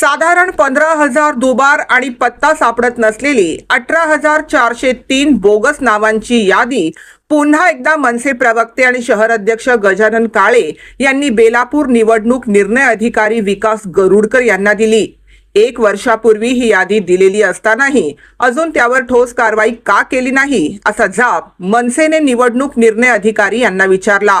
साधारण पंधरा हजार दुबार आणि पत्ता सापडत नसलेली अठरा हजार चारशे तीन बोगस नावांची यादी पुन्हा एकदा मनसे प्रवक्ते आणि शहर अध्यक्ष गजानन काळे यांनी बेलापूर निवडणूक निर्णय अधिकारी विकास गरुडकर यांना दिली. एक वर्षापूर्वी ही यादी दिलेली असतानाही अजून त्यावर ठोस कारवाई का केली नाही असा जाब मनसेने निवडणूक निर्णय अधिकारी यांना विचारला.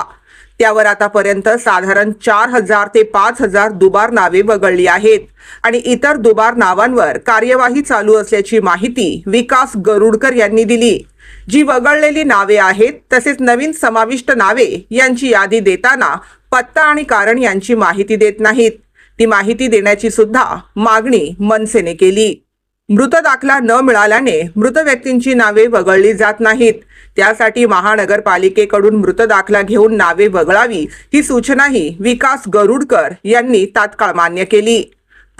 त्यावर आतापर्यंत साधारण चार हजार ते पाच हजार दुबार नावे वगळली आहेत. आणि इतर दुबार नावांवर कार्यवाही चालू असल्याची माहिती विकास गरुडकर यांनी दिली. जी वगळलेली नावे आहेत तसेच नवीन समाविष्ट नावे यांची यादी देताना पत्ता आणि कारण यांची माहिती देत नाहीत. ती माहिती देण्याची सुद्धा मागणी मनसेने केली. मृत दाखला न मिळाल्याने मृत व्यक्तींची नावे वगळली जात नाहीत. त्यासाठी महानगरपालिकेकडून मृत दाखला घेऊन नावे वगळावी ही सूचनाही विकास गरुडकर यांनी तात्काळ मान्य केली.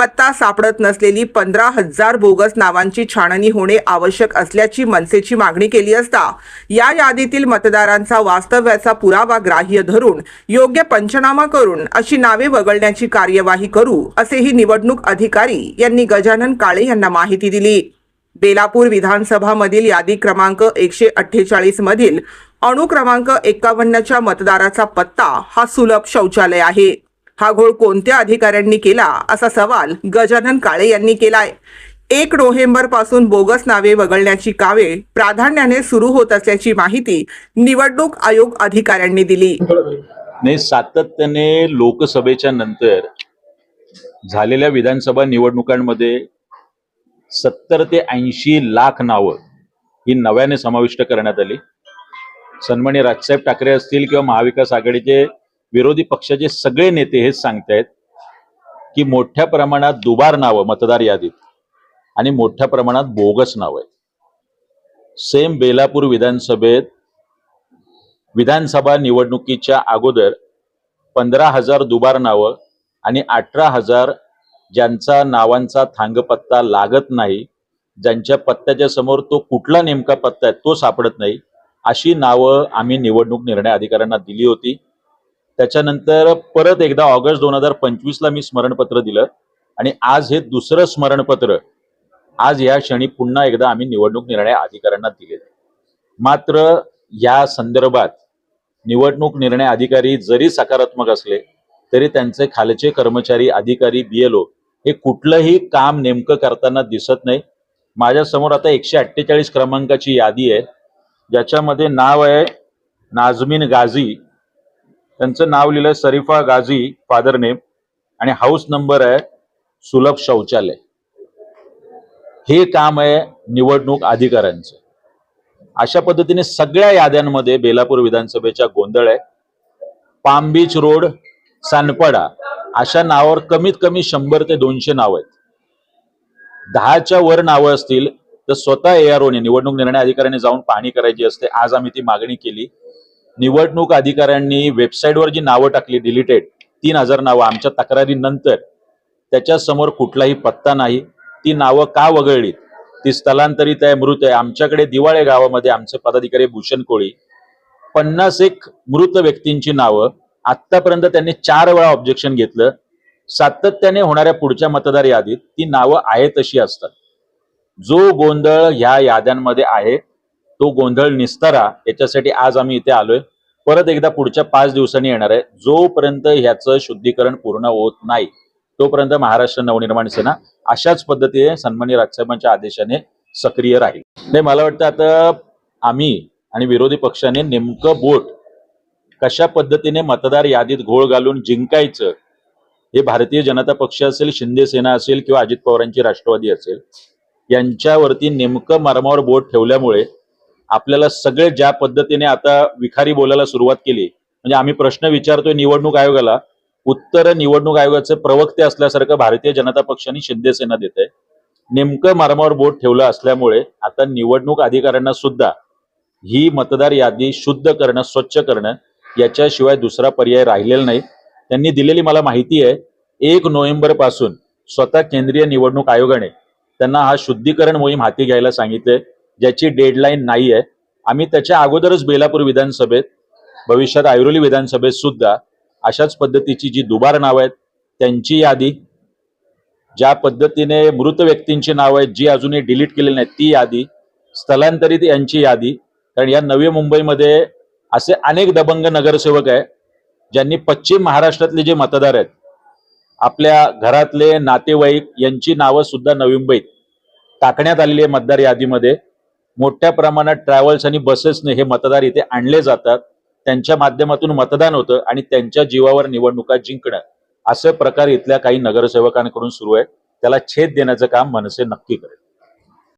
पत्ता सापडत नसलेली पंधरा हजार बोगस नावांची छाननी होणे आवश्यक असल्याची मनसेची मागणी केली असता या यादीतील मतदारांचा वास्तव्याचा पुरावा ग्राह्य धरून योग्य पंचनामा करून अशी नावे वगळण्याची कार्यवाही करू असेही निवडणूक अधिकारी यांनी गजानन काळे यांना माहिती दिली. बेलापूर विधानसभामधील यादी क्रमांक एकशे अठ्ठेचाळीस मधील अणुक्रमांक एकावन्नच्या मतदाराचा पत्ता हा सुलभ शौचालय आहे. हा घोळ कोणत्या अधिकाऱ्यांनी केला असा सवाल गजानन काळे यांनी केलाय. एक नोव्हेंबरपासून बोगस नावे वगळण्याची कामे प्राधान्याने सुरू होत असल्याची माहिती निवडणूक आयोग अधिकाऱ्यांनी दिली. नाही सातत्याने लोकसभेच्या नंतर झालेल्या विधानसभा निवडणुकांमध्ये सत्तर ते ऐंशी लाख नावं ही नव्याने समाविष्ट करण्यात आली. सन्मान्य राजसाहेब ठाकरे असतील किंवा महाविकास आघाडीचे विरोधी पक्षाचे सगळे नेते हेच सांगतायत की मोठ्या प्रमाणात दुबार नावं मतदार यादीत. आणि मोठ्या प्रमाणात बोगस नावं आहेत. सेम बेलापूर विधानसभेत विधानसभा निवडणुकीच्या अगोदर पंधरा हजार दुबार नावं आणि अठरा हजार ज्यांचा नावांचा थांगपत्ता लागत नाही ज्यांच्या पत्त्याच्या समोर तो कुठला नेमका पत्ता आहे तो सापडत नाही अशी नावं आम्ही निवडणूक निर्णय अधिकाऱ्यांना दिली होती. त्याच्यानंतर परत एकदा ऑगस्ट दोन हजार पंचवीसला मी स्मरणपत्र दिलं. आणि आज हे दुसरं स्मरणपत्र आज या क्षणी पुन्हा एकदा आम्ही निवडणूक निर्णय अधिकाऱ्यांना दिले मात्र या संदर्भात निवडणूक निर्णय अधिकारी जरी सकारात्मक असले तरी त्यांचे खालचे कर्मचारी अधिकारी बीएलओ हे कुठलंही काम नेमकं करताना दिसत नाही. माझ्यासमोर आता एकशे अठ्ठेचाळीस क्रमांकाची यादी आहे. ज्याच्यामध्ये नाव आहे नाझमीन गाझी. त्यांचं नाव लिहिलंय सरीफा गाझी फादर नेम आणि हाऊस नंबर आहे सुलभ शौचालय. हे काम आहे निवडणूक अधिकाऱ्यांचं. अशा पद्धतीने सगळ्या याद्यांमध्ये बेलापूर विधानसभेच्या गोंधळ आहे. पामबीच रोड सानपाडा अशा नावावर कमीत कमी शंभर ते दोनशे नाव आहेत. दहाच्या वर नावं असतील तर स्वतः एआरओने निवडणूक निर्णय अधिकाऱ्यांनी जाऊन पाहणी करायची असते. आज आम्ही ती मागणी केली. निवडणूक अधिकाऱ्यांनी वेबसाईटवर जी नावं टाकली डिलीटेड तीन हजार नावं. आमच्या तक्रारीनंतर त्याच्यासमोर कुठलाही पत्ता नाही. ती नावं का वगळली ती स्थलांतरित आहे मृत आहे. आमच्याकडे दिवाळे गावामध्ये आमचे पदाधिकारी भूषण कोळी. पन्नास एक मृत व्यक्तींची नावं. आतापर्यंत त्यांनी चार वेळा ऑब्जेक्शन घेतलं. सातत्याने होणाऱ्या पुढच्या मतदार यादीत ती नावं आहे तशी असतात. जो गोंधळ ह्या याद्यांमध्ये आहे तो गोंधळ निस्तारा याच्यासाठी आज आम्ही इथे आलोय. परत एकदा पुढच्या पाच दिवसांनी येणार आहे. जोपर्यंत ह्याचं शुद्धीकरण पूर्ण होत नाही तोपर्यंत महाराष्ट्र नवनिर्माण सेना अशाच पद्धतीने सन्मान्य राजसाहेबांच्या आदेशाने सक्रिय राहील. नाही मला वाटतं आता आम्ही आणि विरोधी पक्षाने नेमकं बोट कशा पद्धतीने मतदार यादीत घोळ घालून जिंकायचं हे भारतीय जनता पक्ष असेल शिंदे सेना असेल किंवा अजित पवारांची राष्ट्रवादी असेल यांच्यावरती नेमकं मरमावर बोट ठेवल्यामुळे आपल्याला सगळे ज्या पद्धतीने आता विखारी बोलायला सुरुवात केली म्हणजे आम्ही प्रश्न विचारतोय निवडणूक आयोगाला उत्तर निवडणूक आयोगाचे प्रवक्ते असल्यासारखं भारतीय जनता पक्षाने शिंदेसेना देत आहे नेमकं मर्मावर बोट ठेवलं असल्यामुळे आता निवडणूक अधिकाऱ्यांना सुद्धा ही मतदार यादी शुद्ध करणं स्वच्छ करणं याच्याशिवाय दुसरा पर्याय राहिलेला नाही. त्यांनी दिलेली मला माहिती आहे एक नोव्हेंबरपासून स्वतः केंद्रीय निवडणूक आयोगाने त्यांना हा शुद्धीकरण मोहीम हाती घ्यायला सांगितले ज्याची डेडलाईन नाही आहे आम्ही त्याच्या अगोदरच बेलापूर विधानसभेत भविष्यात ऐरोली विधानसभेत सुद्धा अशाच पद्धतीची जी दुबार नावं आहेत त्यांची यादी ज्या पद्धतीने मृत व्यक्तींची नावं आहेत जी अजूनही डिलीट केलेली नाहीत ती यादी स्थलांतरित यांची यादी कारण या नवी मुंबईमध्ये असे अनेक दबंग नगरसेवक आहे ज्यांनी पश्चिम महाराष्ट्रातले जे मतदार आहेत आपल्या घरातले नातेवाईक यांची नावं सुद्धा नवी मुंबईत टाकण्यात आलेली आहे मतदार यादीमध्ये. मोठ्या प्रमाणात ट्रॅव्हल्स आणि बसेसने हे मतदार इथे आणले जातात. त्यांच्या माध्यमातून मतदान होतं आणि त्यांच्या जीवावर निवडणुका जिंकणं. असे प्रकार इथल्या काही नगरसेवकांकडून सुरू आहे. त्याला छेद देण्याचं काम मनसे नक्की करेल.